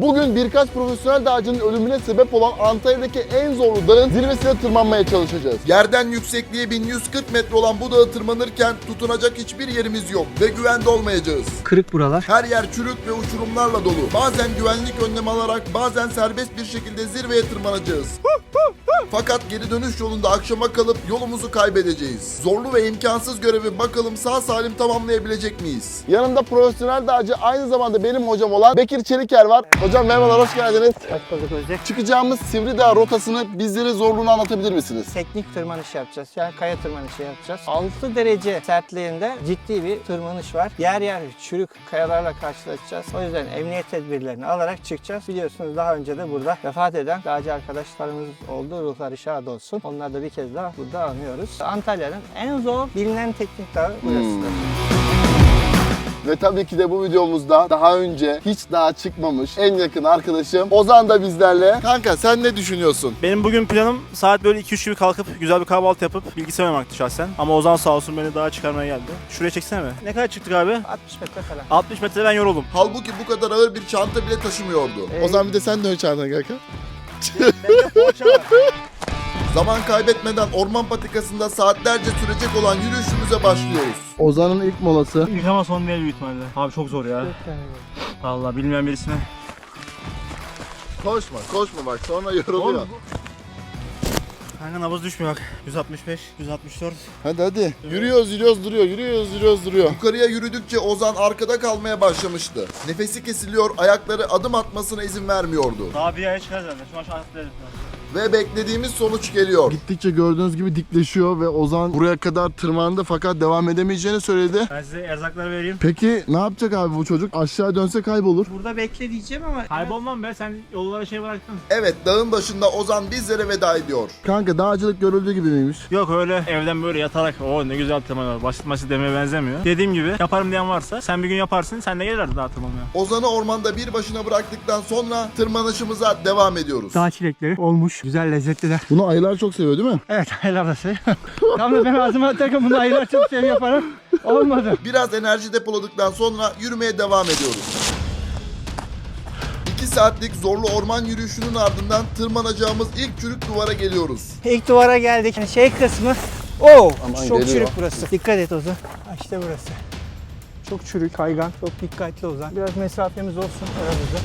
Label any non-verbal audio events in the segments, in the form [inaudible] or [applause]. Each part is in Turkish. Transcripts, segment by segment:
Bugün birkaç profesyonel dağcının ölümüne sebep olan Antalya'daki en zorlu dağın zirvesine tırmanmaya çalışacağız. Yerden yüksekliği 1140 metre olan bu dağı tırmanırken tutunacak hiçbir yerimiz yok ve güvende olmayacağız. Kırık buralar. Her yer çürük ve uçurumlarla dolu. Bazen güvenlik önlemi alarak bazen serbest bir şekilde zirveye tırmanacağız. Fakat geri dönüş yolunda akşama kalıp yolumuzu kaybedeceğiz. Zorlu ve imkansız görevi bakalım sağ salim tamamlayabilecek miyiz? Yanımda profesyonel dağcı aynı zamanda benim hocam olan Bekir Çeliker var. Hocam merhabalar hoş geldiniz. Hoş bulduk Özde. Çıkacağımız Sivri Dağ rotasını bizlere zorluğunu anlatabilir misiniz? Teknik tırmanış yapacağız. Yani kaya tırmanışı yapacağız. 6 derece sertliğinde ciddi bir tırmanış var. Yer yer çürük kayalarla karşılaşacağız. O yüzden emniyet tedbirlerini alarak çıkacağız. Biliyorsunuz daha önce de burada vefat eden dağcı arkadaşlarımız oldu. Ruhları şad olsun. Onları da bir kez daha burada anıyoruz. Antalya'nın en zor bilinen teknik dağı burasıdır. Ve tabii ki de bu videomuzda daha önce hiç dağa çıkmamış en yakın arkadaşım Ozan da bizlerle. Kanka sen ne düşünüyorsun? Benim bugün planım saat böyle 2-3 gibi kalkıp güzel bir kahvaltı yapıp bilgisayar oynamaktı şahsen. Ama Ozan sağ olsun beni daha çıkarmaya geldi. Şuraya çeksene mi? Ne kadar çıktık abi? 60 metre falan. 60 metre ben yoruldum. Halbuki bu kadar ağır bir çanta bile taşımıyordu. Ee, Ozan bir de sen dön çağırdın kanka. Bende poğaça var. Zaman kaybetmeden orman patikasında saatlerce sürecek olan yürüyüşümüze başlıyoruz. Ozan'ın ilk molası. İlk ama son değil büyük ihtimalle. Abi çok zor ya. Allah bilmeyen birisine. Koşma koşma bak sonra yoruluyor. Kanka nabız düşmüyor bak. 165, 164. Hadi hadi. Yürüyoruz yürüyoruz duruyor yürüyoruz yürüyoruz duruyor. Yukarıya yürüdükçe Ozan arkada kalmaya başlamıştı. Nefesi kesiliyor, ayakları adım atmasına izin vermiyordu. Daha bir aya çıkarız herhalde. Şu an şu an. Ve beklediğimiz sonuç geliyor. Gittikçe gördüğünüz gibi dikleşiyor ve Ozan buraya kadar tırmandı fakat devam edemeyeceğini söyledi. Ben size erzakları vereyim. Peki ne yapacak abi bu çocuk? Aşağı dönse kaybolur. Burada bekle diyeceğim ama Kaybolmam be sen yollara şey bıraktın. Evet, dağın başında Ozan bizlere veda ediyor. Kanka dağcılık görüldüğü gibi miymiş? Yok öyle evden böyle yatarak o ne güzel tırmanıyor. Basit basit demeye benzemiyor. Dediğim gibi yaparım diyen varsa sen bir gün yaparsın sen de gelirsin daha tırmanmaya. Ozan'ı ormanda bir başına bıraktıktan sonra tırmanışımıza devam ediyoruz. dağ çilekleri olmuş. Güzel lezzetliler. Bunu ayılar çok seviyor değil mi? Evet ayılar da seviyor. [laughs] Tam da ben ağzıma atarken bunu ayılar çok seviyor yaparım. Olmadı. Biraz enerji depoladıktan sonra yürümeye devam ediyoruz. 2 saatlik zorlu orman yürüyüşünün ardından tırmanacağımız ilk çürük duvara geliyoruz. İlk duvara geldik. Yani şey kısmı. Oo, Aman çok geliyor. çürük burası. Dikkat et Ozan. İşte burası. Çok çürük, kaygan. Çok dikkatli Ozan. Biraz mesafemiz olsun aramızda.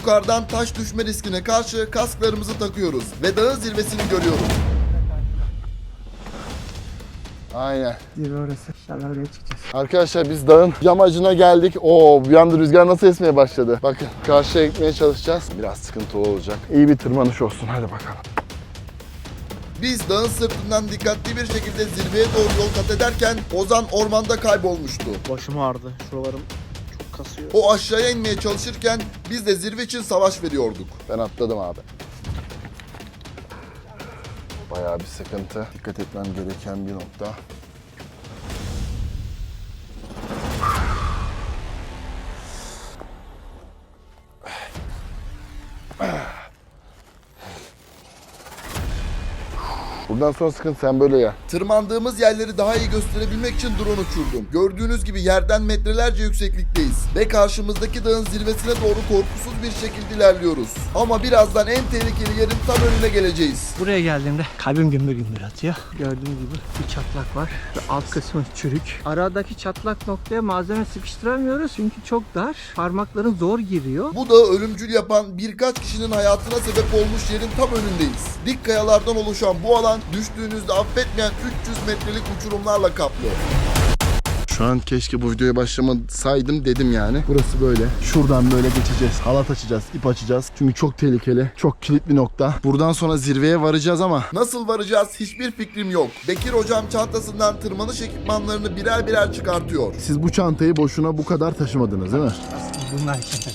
Yukarıdan taş düşme riskine karşı kasklarımızı takıyoruz ve dağın zirvesini görüyoruz. Aynen. Zirve orası. İnşallah oraya çıkacağız. Arkadaşlar biz dağın yamacına geldik. Oo bir anda rüzgar nasıl esmeye başladı. Bakın karşıya gitmeye çalışacağız. Biraz sıkıntı olacak. İyi bir tırmanış olsun hadi bakalım. Biz dağın sırtından dikkatli bir şekilde zirveye doğru yol kat ederken Ozan ormanda kaybolmuştu. Başım ağrıdı. Şuralarım kasıyor. O aşağıya inmeye çalışırken biz de zirve için savaş veriyorduk. Ben atladım abi. Bayağı bir sıkıntı. Dikkat etmem gereken bir nokta. Buradan sonra sıkıntı sen böyle ya. Tırmandığımız yerleri daha iyi gösterebilmek için drone uçurdum. Gördüğünüz gibi yerden metrelerce yükseklikteyiz. Ve karşımızdaki dağın zirvesine doğru korkusuz bir şekilde ilerliyoruz. Ama birazdan en tehlikeli yerin tam önüne geleceğiz. Buraya geldiğimde kalbim gümbür gümbür atıyor. Gördüğünüz gibi bir çatlak var. Ve alt kısmı çürük. Aradaki çatlak noktaya malzeme sıkıştıramıyoruz çünkü çok dar. Parmakların zor giriyor. Bu dağı ölümcül yapan birkaç kişinin hayatına sebep olmuş yerin tam önündeyiz. Dik kayalardan oluşan bu alan düştüğünüzde affetmeyen 300 metrelik uçurumlarla kaplı. Şu an keşke bu videoya başlamasaydım dedim yani. Burası böyle. Şuradan böyle geçeceğiz. Halat açacağız, ip açacağız. Çünkü çok tehlikeli. Çok kilit bir nokta. Buradan sonra zirveye varacağız ama Nasıl varacağız hiçbir fikrim yok. Bekir hocam çantasından tırmanış ekipmanlarını birer birer çıkartıyor. siz bu çantayı boşuna bu kadar taşımadınız değil mi? Bunlar için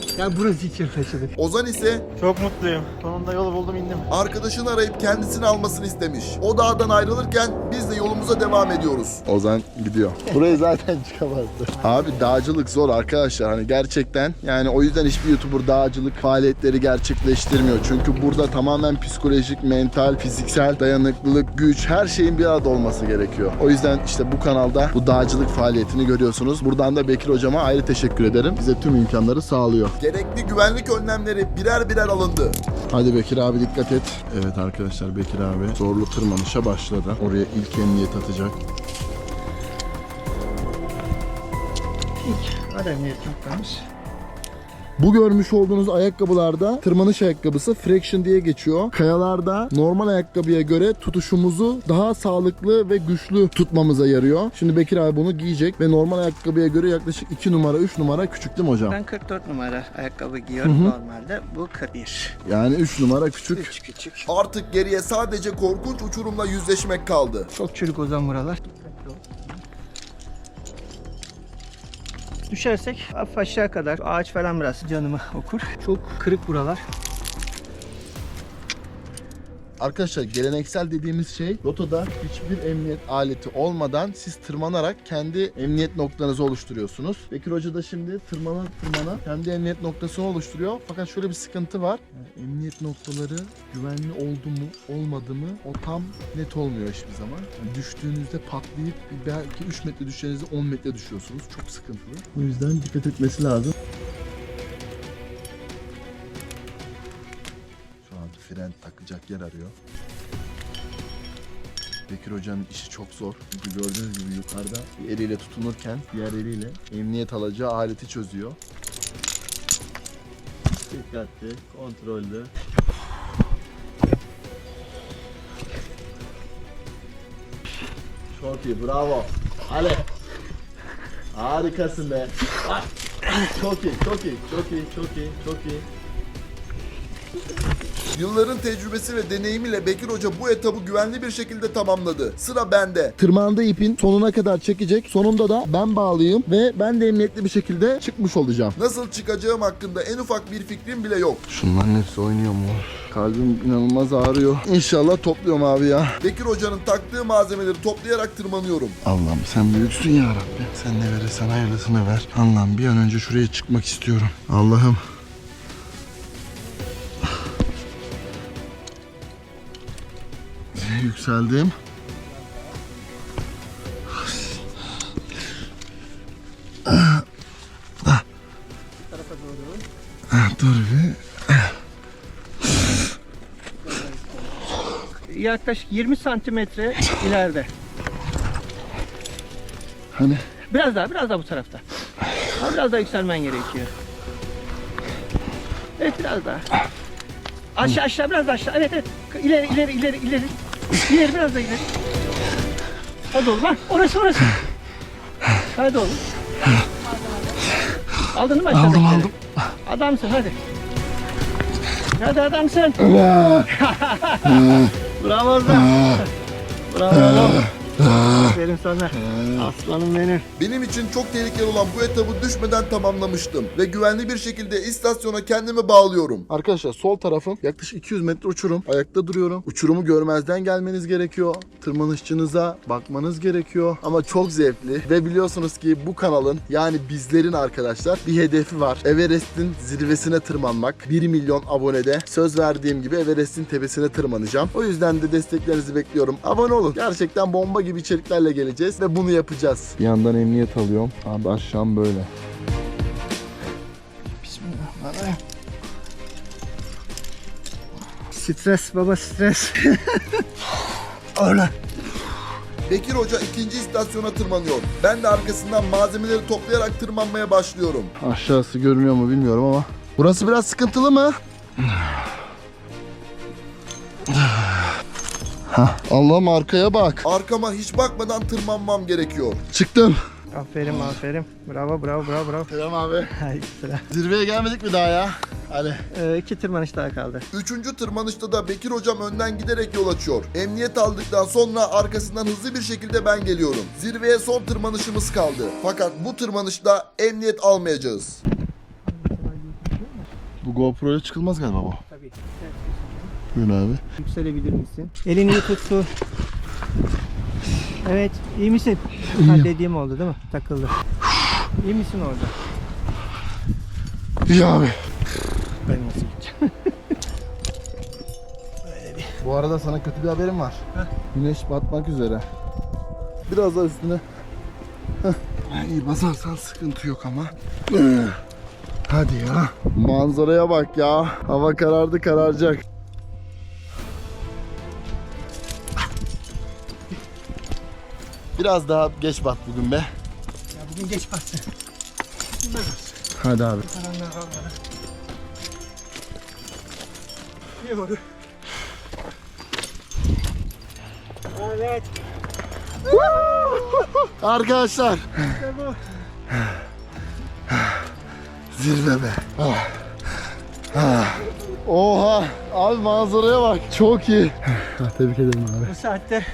[laughs] taşıdık. Ya burası için taşıdık. Ozan ise Çok mutluyum. Sonunda yolu buldum indim. arkadaşını arayıp kendisini almasını istemiş. O dağdan ayrılırken biz de yolumuza devam ediyoruz. Ozan gidiyor. [laughs] Burayı zaten çıkamazdı. Abi dağcılık zor arkadaşlar. Hani gerçekten yani o yüzden hiçbir YouTuber dağcılık faaliyetleri gerçekleştirmiyor. Çünkü burada tamamen psikolojik, mental, fiziksel dayanıklılık, güç her şeyin bir arada olması gerekiyor. O yüzden işte bu kanalda bu dağcılık faaliyetini görüyorsunuz. Buradan da Bekir hocama ayrı teşekkür ederim. Bize tüm imkanları sağlıyor. Gerekli güvenlik önlemleri birer birer alındı. Hadi Bekir abi dikkat et. Evet arkadaşlar Bekir abi zorlu tırmanışa başladı. Oraya ilk emniyet atacak. Hadi emniyet noktamız. Bu görmüş olduğunuz ayakkabılarda tırmanış ayakkabısı Fraction diye geçiyor. Kayalarda normal ayakkabıya göre tutuşumuzu daha sağlıklı ve güçlü tutmamıza yarıyor. Şimdi Bekir abi bunu giyecek ve normal ayakkabıya göre yaklaşık 2 numara 3 numara küçük değil mi hocam? Ben 44 numara ayakkabı giyiyorum normalde. Bu 41. Yani 3 numara küçük. 3 küçük. Artık geriye sadece korkunç uçurumla yüzleşmek kaldı. Çok çürük ozan buralar. Düşersek hafif aşağı kadar ağaç falan biraz canımı okur. Çok kırık buralar. Arkadaşlar geleneksel dediğimiz şey rotada hiçbir emniyet aleti olmadan siz tırmanarak kendi emniyet noktanızı oluşturuyorsunuz. Bekir Hoca da şimdi tırmana tırmana kendi emniyet noktasını oluşturuyor. Fakat şöyle bir sıkıntı var. Yani emniyet noktaları güvenli oldu mu olmadı mı o tam net olmuyor hiçbir zaman. Yani düştüğünüzde patlayıp belki 3 metre düşeceğinizde 10 metre düşüyorsunuz. Çok sıkıntılı. O yüzden dikkat etmesi lazım. Takacak yer arıyor. Bekir Hoca'nın işi çok zor. Çünkü gördüğünüz gibi yukarıda bir eliyle tutunurken diğer eliyle emniyet alacağı aleti çözüyor. Dikkatli, kontrollü. Çok iyi, bravo. Ale. Harikasın be. Çok iyi, çok iyi, çok iyi, çok iyi, çok iyi. Yılların tecrübesi ve deneyimiyle Bekir Hoca bu etabı güvenli bir şekilde tamamladı. Sıra bende. Tırmandığı ipin sonuna kadar çekecek. Sonunda da ben bağlıyım ve ben de emniyetli bir şekilde çıkmış olacağım. Nasıl çıkacağım hakkında en ufak bir fikrim bile yok. Şunların hepsi oynuyor mu? Kalbim inanılmaz ağrıyor. İnşallah topluyorum abi ya. Bekir Hoca'nın taktığı malzemeleri toplayarak tırmanıyorum. Allah'ım sen büyüksün ya Rabbi. Sen ne verirsen hayırlısını ver. Allah'ım bir an önce şuraya çıkmak istiyorum. Allah'ım. Yükseldim. Ah, Dur bir. Yaklaşık 20 santimetre ileride. Hani Biraz daha, biraz daha bu tarafta. Ha, biraz daha yükselmen gerekiyor. Evet, biraz daha. Aşağı aşağı biraz daha aşağı. Evet evet. İleri ileri ileri ileri. İleri biraz da ileri. Hadi oğlum. Ha, orası orası. Hadi oğlum. Aldın değil mi aşağıdakileri? Aldım, aldım. Adamsın hadi. Hadi adamsın. [laughs] Bravo Ozan. Bravo. Aferin sana. Aslanım benim. Benim için çok tehlikeli olan bu etabı düşmeden tamamlamıştım. Ve güvenli bir şekilde istasyona kendimi bağlıyorum. Arkadaşlar sol tarafım yaklaşık 200 metre uçurum. Ayakta duruyorum. Uçurumu görmezden gelmeniz gerekiyor. Tırmanışçınıza bakmanız gerekiyor. Ama çok zevkli. Ve biliyorsunuz ki bu kanalın yani bizlerin arkadaşlar bir hedefi var. Everest'in zirvesine tırmanmak. 1 milyon abonede. Söz verdiğim gibi Everest'in tepesine tırmanacağım. O yüzden de desteklerinizi bekliyorum. Abone olun. Gerçekten bomba gibi içeriklerle geleceğiz ve bunu yapacağız. Bir yandan emniyet alıyorum. Abi aşağım böyle. Bismillahirrahmanirrahim. Stres baba stres. [laughs] Öyle. Bekir Hoca ikinci istasyona tırmanıyor. Ben de arkasından malzemeleri toplayarak tırmanmaya başlıyorum. Aşağısı görünüyor mu bilmiyorum ama. Burası biraz sıkıntılı mı? [sighs] [sighs] [sighs] Hah, Allah'ım arkaya bak. Arkama hiç bakmadan tırmanmam gerekiyor. Çıktım. aferin aferin. Bravo bravo bravo bravo. Selam abi. Sıra. Zirveye gelmedik mi daha ya? Hadi. Ee, iki tırmanış daha kaldı. Üçüncü tırmanışta da Bekir Hocam önden giderek yol açıyor. Emniyet aldıktan sonra arkasından hızlı bir şekilde ben geliyorum. Zirveye son tırmanışımız kaldı. Fakat bu tırmanışta emniyet almayacağız. Bu GoPro ile çıkılmaz galiba bu. Tabii. Buyurun abi. Yükselebilir misin? Elini tut su. Evet, iyi misin? Ha, dediğim oldu değil mi? Takıldı. İyi misin orada? İyi abi. Ben nasıl gideceğim? [laughs] Bu arada sana kötü bir haberim var. Güneş batmak üzere. Biraz daha üstüne. Heh. İyi basarsan sıkıntı yok ama. Hadi ya. Manzaraya bak ya. Hava karardı kararacak. Biraz daha geç bat bugün be. Ya bugün geç bastı. Hadi abi. Karanlığa kalmadı. İyi oldu. Evet, Arkadaşlar. işte bu. Zirve be. Ah. Ah. Oha. Abi manzaraya bak. Çok iyi. Tebrik ederim abi. Bu saatte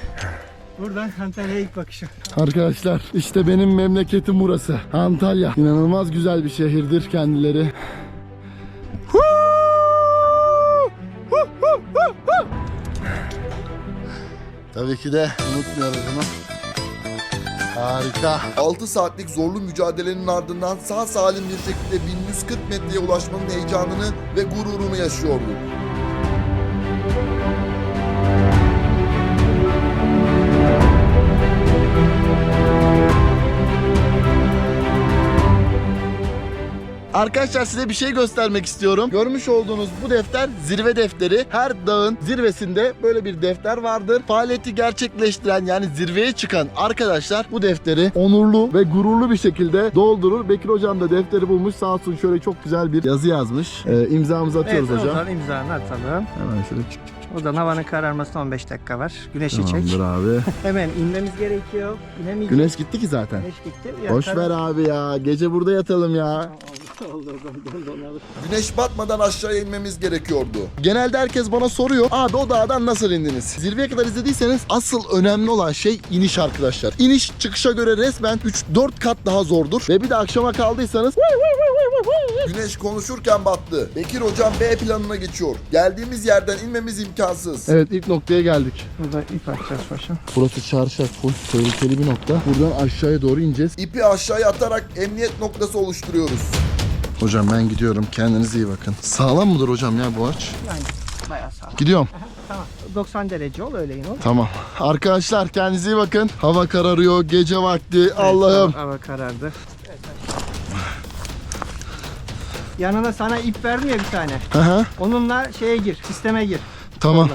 buradan Antalya'ya ilk bakışım. Arkadaşlar işte benim memleketim burası. Antalya. İnanılmaz güzel bir şehirdir kendileri. Tabii ki de unutmuyoruz bunu. Harika. 6 saatlik zorlu mücadelenin ardından sağ salim bir şekilde 1140 metreye ulaşmanın heyecanını ve gururunu yaşıyorduk. Arkadaşlar size bir şey göstermek istiyorum. Görmüş olduğunuz bu defter zirve defteri. Her dağın zirvesinde böyle bir defter vardır. Faaliyeti gerçekleştiren yani zirveye çıkan arkadaşlar bu defteri onurlu ve gururlu bir şekilde doldurur. Bekir hocam da defteri bulmuş. Sağ olsun şöyle çok güzel bir yazı yazmış. Ee, imzamızı atıyoruz evet, hocam. oradan imzanı atalım. Hemen şöyle çık çık Oradan havanın kararmasına 15 dakika var. Güneşi çek. Tamamdır abi. [laughs] Hemen inmemiz gerekiyor. İnemeyeceğiz. Güneş gitti ki zaten. Güneş gitti. Boş ver abi ya. Gece burada yatalım ya. Oldu, oldu, oldu, oldu, oldu. Güneş batmadan aşağıya inmemiz gerekiyordu. Genelde herkes bana soruyor. Abi o dağdan nasıl indiniz? Zirveye kadar izlediyseniz asıl önemli olan şey iniş arkadaşlar. İniş çıkışa göre resmen 3-4 kat daha zordur. Ve bir de akşama kaldıysanız Güneş konuşurken battı. Bekir hocam B planına geçiyor. Geldiğimiz yerden inmemiz imkansız. Evet ilk noktaya geldik. Burada ip atacağız paşam. Burası çarşaf full tehlikeli bir nokta. Buradan aşağıya doğru ineceğiz. İpi aşağıya atarak emniyet noktası oluşturuyoruz. Hocam ben gidiyorum. Kendinize iyi bakın. Sağlam mıdır hocam ya bu ağaç? Yani bayağı sağlam. Gidiyorum. Tamam. 90 derece ol öyle in ol. Tamam. Arkadaşlar kendinize iyi bakın. Hava kararıyor. Gece vakti. Allah'ım. Hava karardı. Yanına sana ip verdim ya bir tane. Hı. Onunla şeye gir, sisteme gir. Tamam.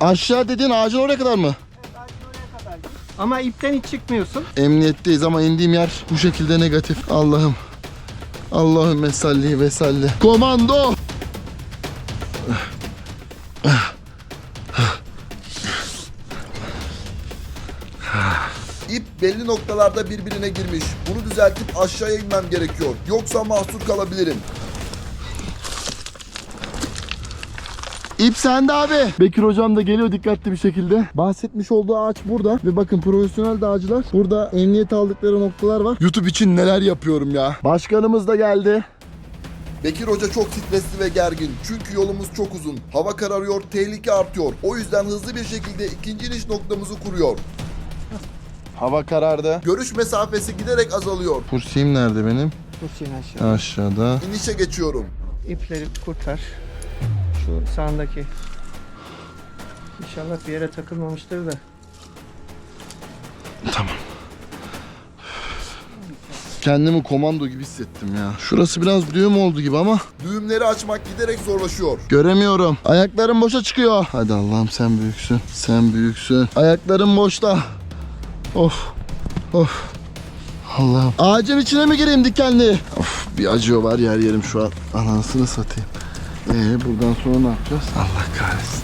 Aşağı dediğin ağacın oraya kadar mı? Ama ipten hiç çıkmıyorsun. Emniyetteyiz ama indiğim yer bu şekilde negatif. Allah'ım. Allah'ım mesalli ve salli. Komando! İp belli noktalarda birbirine girmiş. Bunu düzeltip aşağıya inmem gerekiyor. Yoksa mahsur kalabilirim. İp sende abi. Bekir hocam da geliyor dikkatli bir şekilde. Bahsetmiş olduğu ağaç burada. Ve bakın profesyonel dağcılar burada emniyet aldıkları noktalar var. YouTube için neler yapıyorum ya. Başkanımız da geldi. Bekir Hoca çok stresli ve gergin. Çünkü yolumuz çok uzun. Hava kararıyor, tehlike artıyor. O yüzden hızlı bir şekilde ikinci iniş noktamızı kuruyor. Hava karardı. Görüş mesafesi giderek azalıyor. Kursiyim nerede benim? Kursiyin aşağı. Aşağıda. İnişe geçiyorum. İpleri kurtar. Şu sağındaki. İnşallah bir yere takılmamıştır da. Kendimi komando gibi hissettim ya. Şurası biraz düğüm oldu gibi ama Düğümleri açmak giderek zorlaşıyor. göremiyorum. Ayaklarım boşa çıkıyor. Hadi Allah'ım sen büyüksün. Sen büyüksün. Ayaklarım boşta. Of. Of. Allah'ım. Ağacın içine mi gireyim dikenli? Of bir acıyor var yer yerim şu an. Anasını satayım. Ee buradan sonra ne yapacağız? Allah kahretsin.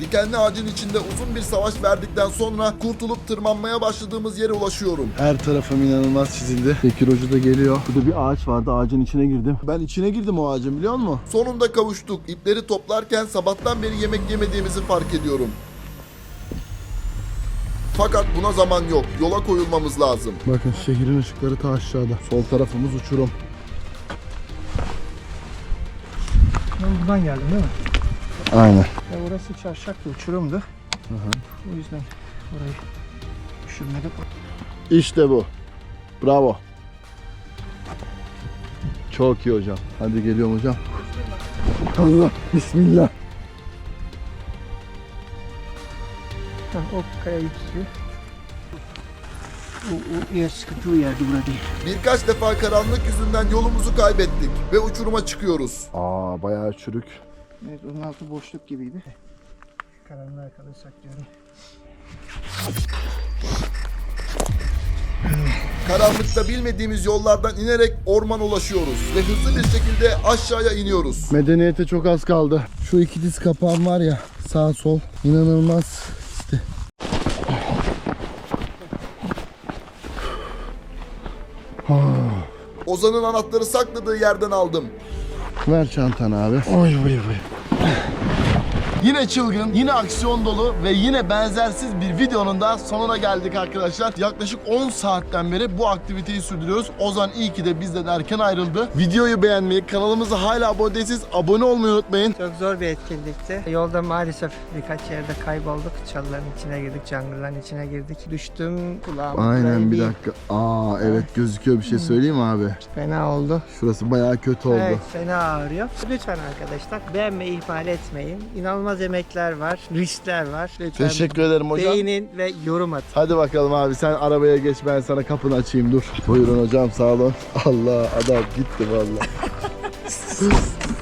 Dikenli ağacın içinde uzun bir savaş verdikten sonra kurtulup tırmanmaya başladığımız yere ulaşıyorum. Her tarafım inanılmaz çizildi. Bekir Hoca da geliyor. Burada bir ağaç vardı. Ağacın içine girdim. Ben içine girdim o ağacın biliyor musun? Sonunda kavuştuk. İpleri toplarken sabahtan beri yemek yemediğimizi fark ediyorum. Fakat buna zaman yok. Yola koyulmamız lazım. Bakın şehrin ışıkları ta aşağıda. Sol tarafımız uçurum. Ben buradan geldim değil mi? Aynen. Ya burası çarşak bir uçurumdu. O yüzden burayı düşürmedik. İşte bu. Bravo. Çok iyi hocam. Hadi geliyorum hocam. Allah. Bismillah. Ha, o kayayı tutuyor. O, o yer sıkıntılı yerdi burada değil. Birkaç defa karanlık yüzünden yolumuzu kaybettik ve uçuruma çıkıyoruz. Aa bayağı çürük. Evet onun altı boşluk gibiydi. Karanlığa kalırsak diyorum. Karanlıkta bilmediğimiz yollardan inerek ormana ulaşıyoruz ve hızlı bir şekilde aşağıya iniyoruz. Medeniyete çok az kaldı. Şu iki diz kapağım var ya sağ sol inanılmaz Ozan'ın anahtarı sakladığı yerden aldım. Ver çantanı abi. Oy oy oy. Yine çılgın, yine aksiyon dolu ve yine benzersiz bir videonun da sonuna geldik arkadaşlar. Yaklaşık 10 saatten beri bu aktiviteyi sürdürüyoruz. Ozan iyi ki de bizden erken ayrıldı. Videoyu beğenmeyi, kanalımıza hala abone değilseniz abone olmayı unutmayın. Çok zor bir etkinlikti. Yolda maalesef birkaç yerde kaybolduk. Çalıların içine girdik, jungle'ların içine girdik. Düştüm, kulağım Aynen bir dakika. Aa evet gözüküyor bir şey söyleyeyim mi abi? Fena oldu. Şurası bayağı kötü oldu. Evet, fena ağrıyor. Lütfen arkadaşlar beğenmeyi ihmal etmeyin. İnanılmaz emekler var, riskler var. Lütfen Teşekkür ederim hocam. beğenin ve yorum atın. Hadi bakalım abi sen arabaya geç ben sana kapını açayım dur. Buyurun hocam sağ olun. [laughs] Allah adam gitti vallahi. [laughs]